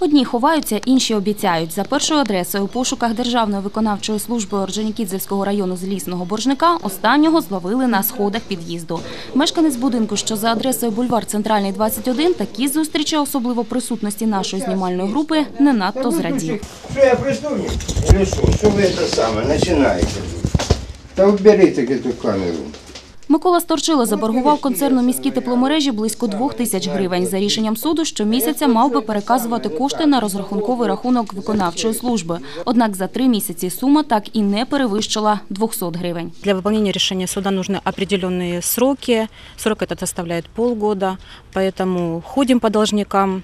Одні ховаються, інші обіцяють. За першою адресою у пошуках Державної виконавчої служби Орджонікідзевського району злісного боржника останнього зловили на сходах під'їзду. Мешканець будинку, що за адресою бульвар Центральний 21, такі зустрічі, особливо присутності нашої знімальної групи, не надто зрадів. Что я преступник? Или что? Что вы это самое начинаете? Да уберите эту камеру. Микола Сторчило заборгував концерну міські тепломережі близько двох тисяч гривень. За рішенням суду щомісяця мав би переказувати кошти на розрахунковий рахунок виконавчої служби. Однак за три місяці сума так і не перевищила 200 гривень. Для выполнения решения суда нужны определенные сроки. Срок этот составляет полгода, поэтому ходим по должникам.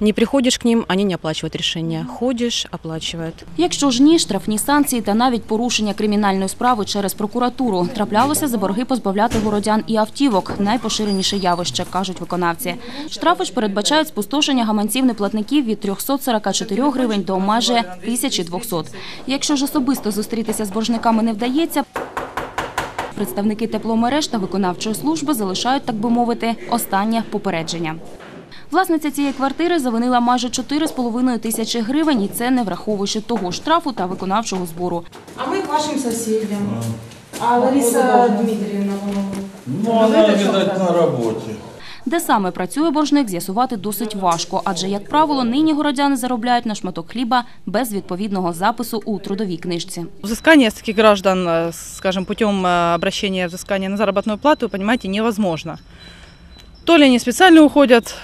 не приходишь к ним, они не оплачивают решение. Ходишь, оплачивают. Якщо ж ні, штрафні санкції та навіть порушення кримінальної справи через прокуратуру траплялося за борги позбавляти городян і автівок. Найпоширеніше явище, кажуть виконавці. Штрафи ж передбачають спустошення гаманців неплатників від 344 гривень до майже 1200. Якщо ж особисто зустрітися з боржниками не вдається, представники тепломереж та виконавчої служби залишають, так би мовити, останнє попередження. Власниця цієї квартири завинила майже 4,5 тисячі гривень, і це не враховуючи того штрафу та виконавчого збору. А мы к вашим соседям. А Лариса Дмитриевна, Ну, она, видать, на работе. Де саме працює боржник, з'ясувати досить важко, адже, як правило, нині городяни заробляють на шматок хліба без відповідного запису у трудовій книжці. Взыскание с таких граждан, э, скажем, путем э, обращения взыскания на заработную плату, понимаете, невозможно. То ли они специально уходят,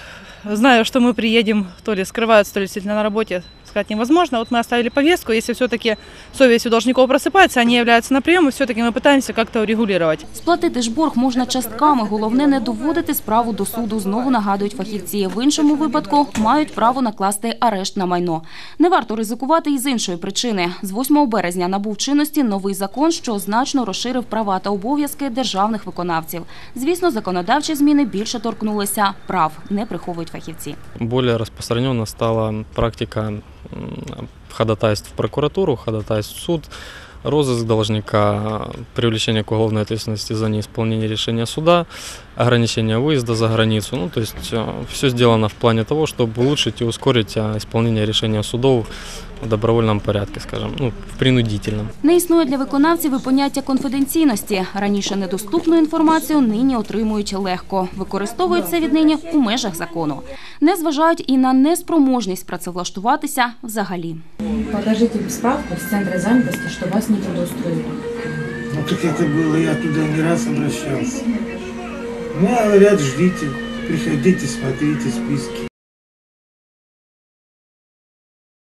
зная, что мы приедем, то ли скрываются, то ли действительно на работе, сказать невозможно. Вот мы оставили повестку, если все-таки совесть у должников просыпается, они являются на прием, и все-таки мы пытаемся как-то урегулировать. Сплатити ж борг можна частками. Головне не доводити справу до суду. Знову нагадують фахівці. В іншому випадку мають право накласти арешт на майно. Не варто ризикувати і з іншої причини. З 8 березня набув чинності новий закон, що значно розширив права та обов'язки державних виконавців. Звісно, законодавчі зміни більше торкнулися прав, не приховують фахівці. Более распространена стала практика м, ходатайств в прокуратуру, ходатайств в суд, розыск должника, привлечение к уголовной ответственности за неисполнение решения суда, ограничение выезда за границу. Ну, то есть все сделано в плане того, чтобы улучшить и ускорить а, исполнение решения судов в добровольном порядке, скажем, ну, в принудительном. Не існує для виконавців і поняття конфіденційності. Раніше недоступну інформацію нині отримують легко. Використовують це віднині у межах закону. Не зважають і на неспроможність працевлаштуватися взагалі. покажите справку с центра занятости, что вас не трудоустроили. Ну так это было, я туда не раз обращался. Мне говорят, ждите, приходите, смотрите списки.